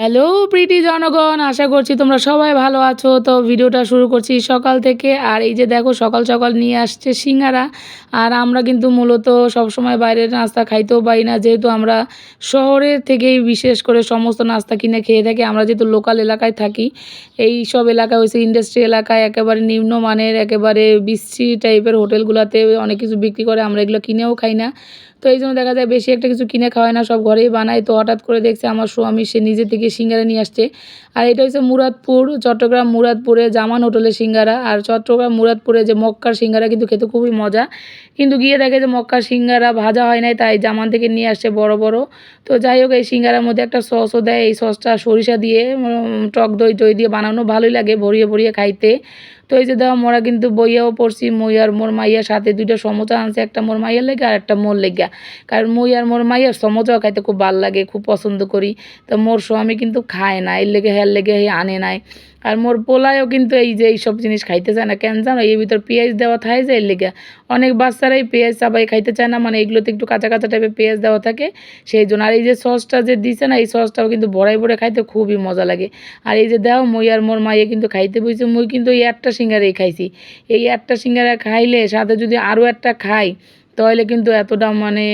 Hello প্রীতি জনগণ, আশা করছি তোমরা সবাই ভালো আছো। তো ভিডিওটা শুরু করছি সকাল থেকে, আর এই যে দেখো, সকাল সকাল নিয়ে আসছে সিঙ্গারা। আর আমরা কিন্তু মূলত সবসময় বাইরের নাস্তা খাইতেও পারি না, যেহেতু আমরা শহরের থেকেই বিশেষ করে সমস্ত নাস্তা কিনে খেয়ে থাকি। আমরা যেহেতু লোকাল এলাকায় থাকি, এই সব এলাকা হয়েছে ইন্ডাস্ট্রি এলাকায়, একেবারে নিম্নমানের, একেবারে বিশ্রী টাইপের হোটেলগুলোতে অনেক কিছু বিক্রি করে আমরা এগুলো কিনেও খাই না। তো এই জন্য দেখা যায় বেশি একটা কিছু কিনে খাওয়ায় না, সব ঘরেই বানায়। তো হঠাৎ করে দেখছে আমার স্বামী, সে নিজে থেকে সিঙ্গারা নিয়ে আসছে। আর এটা হচ্ছে মুরাদপুর, চট্টগ্রাম মুরাদপুরে জামান হোটেলের সিঙ্গারা। আর চট্টগ্রাম মুরাদপুরে যে মক্কার সিঙ্গারা কিন্তু খেতে খুবই মজা। কিন্তু গিয়ে দেখে যে মক্কার সিঙ্গারা ভাজা হয় নাই, তাই জামান থেকে নিয়ে আসছে বড় বড়। তো যাই হোক, এই সিঙ্গারার মধ্যে একটা সসও দেয়। এই সসটা সরিষা দিয়ে টক দই টই দিয়ে বানানো ভালোই লাগে ভরিয়ে ভরিয়ে খাইতে। তো এই যে দেওয়া মোরা কিন্তু বইয়াও পড়ছি, মই আর মোর মাইয়ার সাথে দুইটা সমোচা আনছে, একটা মোর মাইয়ার লেগে আর একটা মোর লেগে। কারণ মই আর মোর মাইয়ার সমোচাও খাইতে খুব ভালো লাগে, খুব পছন্দ করি। তো মোর স্বামী কিন্তু খায় না, এর লেগে হের লেগে আনে নাই। আর মোর পোলায়ও কিন্তু এই যে এইসব জিনিস খাইতে চায় না। কেন জানো? এর ভিতর পেঁয়াজ দেওয়া থাকে যে এর অনেক বাচ্চারাই পেঁয়াজ চাবাই খাইতে চায় না মানে এগুলোতে একটু কাঁচা কাঁচা টাইপের পেঁয়াজ দেওয়া থাকে। সেই জন্য আর এই যে সসটা যে দিছে না, এই সসটাও কিন্তু ভরাই ভরে খাইতে খুবই মজা লাগে। আর এই যে দাও, মই আর মোর মাইয়ে কিন্তু খাইতে বইছে, মই কিন্তু এই একটা সিঙ্গারাই খাইছি। এই একটা সিঙ্গারা খাইলে সাথে যদি আরও একটা খাই তাহলে কিন্তু এতটা মানে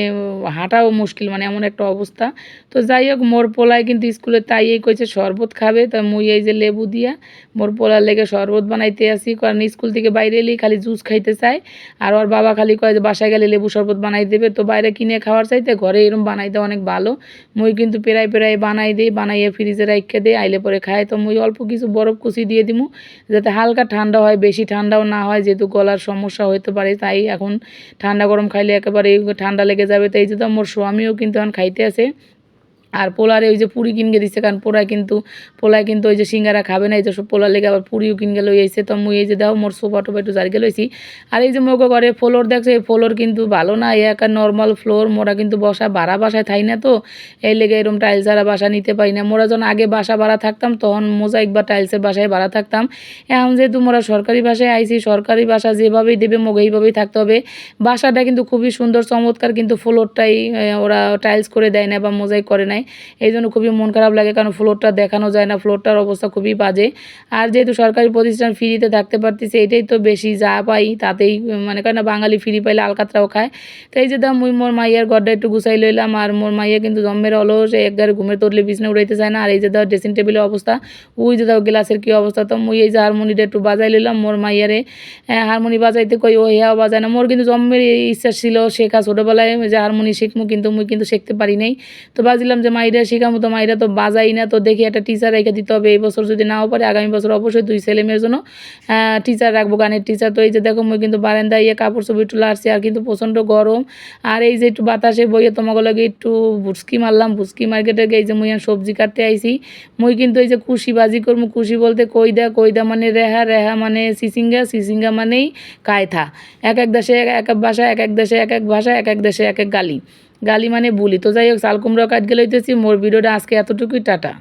হাঁটাও মুশকিল মানে এমন একটা অবস্থা। তো যাই হোক, মোর পোলায় কিন্তু স্কুলে তাই এই কইছে, শরবত খাবে। তা মুই এই যে লেবু দিয়া মোর পোলার লেগে শরবত বানাইতে আসি। কারণ স্কুল থেকে বাইরে এলেই খালি জুস খাইতে চায়। আর ওর বাবা খালি কয় যে, বাসায় গেলে লেবু শরবত বানাই দেবে। তো বাইরে কিনে খাওয়ার চাইতে ঘরে এরম বানাই দেওয়া অনেক ভালো। মুই কিন্তু পেরাই পেরাই বানাই দিই, বানাইয়ে ফ্রিজে রাখতে দিই, আইলে পরে খায়। তো মুই অল্প কিছু বরফ কুচি দিয়ে দিমু, যাতে হালকা ঠান্ডা হয়, বেশি ঠান্ডাও না হয়, যেহেতু গলার সমস্যা হতে পারে, তাই এখন ঠান্ডা গরম খাইলে একেবারে ঠান্ডা লেগে যাবে, তো এই যে তো আমার স্বামীও কিন্তু এখন খাইতে আছে। আর পোলারে ওই যে পুরি কিনকে দিচ্ছে কারণ পোলায় কিন্তু পোলায় কিন্তু ওই যে সিঙ্গারা খাবে না, এই যে সব পোলার লেগে আবার পুরিও কিনকে লই আইছে। তো মুই এই যে দাও, মোর সোফা টোফা একটু জারকে লইছি। আর এই যে মোগো ঘরে ফ্লোর দেখছে, এই ফ্লোর কিন্তু ভালো না এ একটা নর্মাল ফ্লোর মোরা কিন্তু বসা ভাড়া বাসায় থাই না তো। এই লেগে এরকম টাইলস ছাড়া বাসা নিতে পারি না, মোরা যখন আগে বাসা ভাড়া থাকতাম, তখন মোজাইক বা টাইলসের বাসায় ভাড়া থাকতাম। এখন যেহেতু মোরা সরকারি বাসায় আইছি, সরকারি বাসা যেভাবেই দেবে, মোগে এইভাবেই থাকতে হবে। বাসাটা কিন্তু খুবই সুন্দর, চমৎকার কিন্তু ফ্লোরটাই ওরা টাইলস করে দেয় না বা মোজাইক করে নাই। এই জন্য খুবই মন খারাপ লাগে, কারণ ফ্লোরটা দেখানো যায় না ফ্লোরটার অবস্থা খুবই বাজে। আর যেহেতু সরকারি প্রতিষ্ঠান ফ্রিতে থাকতে পারতেছে, এটাই তো বেশি যা পাই, তাতেই মানে কারণ বাঙালি ফ্রি পাইলে আলকাতরাও খায়। তো এই যে দাম মুই মোর মাইয়ার গড্ডা একটু গুছাই লইলাম, আর মোর মাইয়া কিন্তু জম্মের অলস একগারে ঘুমের তোরলে বিছনা উড়াইতে চায় না। আর এই যে দাও ড্রেসিং টেবিলের অবস্থা, ওই যে দাও গ্লাসের কী অবস্থা, তো মুই এই যে হারমোনিটা একটু বাজাই লইলাম, মোর মাইয়ারে হারমোনি বাজাইতে কই, ও হেয়াও বাজায় না। মোর কিন্তু জম্মের ইচ্ছা ছিল শেখা ছোটোবেলায়, যে হারমোনি শিখমু, কিন্তু মুই কিন্তু শিখতে পারি নাই। তো ভাবছিলাম যে মাইরা শেখামো, তো মাইরা তো বাজাই না, তো দেখি একটা টিচার রেখে দিতে হবে। এই বছর যদি নাও পারে, আগামী বছর অবশ্যই দুই ছেলে মেয়ের জন্য টিচার রাখব, গানের টিচার তো এই যে দেখো, মুই কিন্তু বারান্দায় ইয়ে কাপড় চোপড় একটু লাড়ছি আর কিন্তু প্রচণ্ড গরম। আর এই যে একটু বাতাসে বইয়ে তোমাকে লাগে একটু ভুসকি মারলাম। ভুসকি মার্কেটে এই যে মুই সবজি কাটতে আইছি। মুই কিন্তু এই যে কুশি বাজি করব কুশি বলতে কইদা কইদা মানে রেহা রেহা মানে সিসিঙ্গা সিসিঙ্গা মানেই কায়থা। এক এক দেশে এক এক ভাষা, এক এক দেশে এক এক ভাষা, এক এক দেশে এক এক গালি। গালি মানে বুলি। তো যাই হোক, চাল কুমড়ো গেলে হইতেছি, মোর ভিডিওটা আজকে এতটুকুই, টাটা।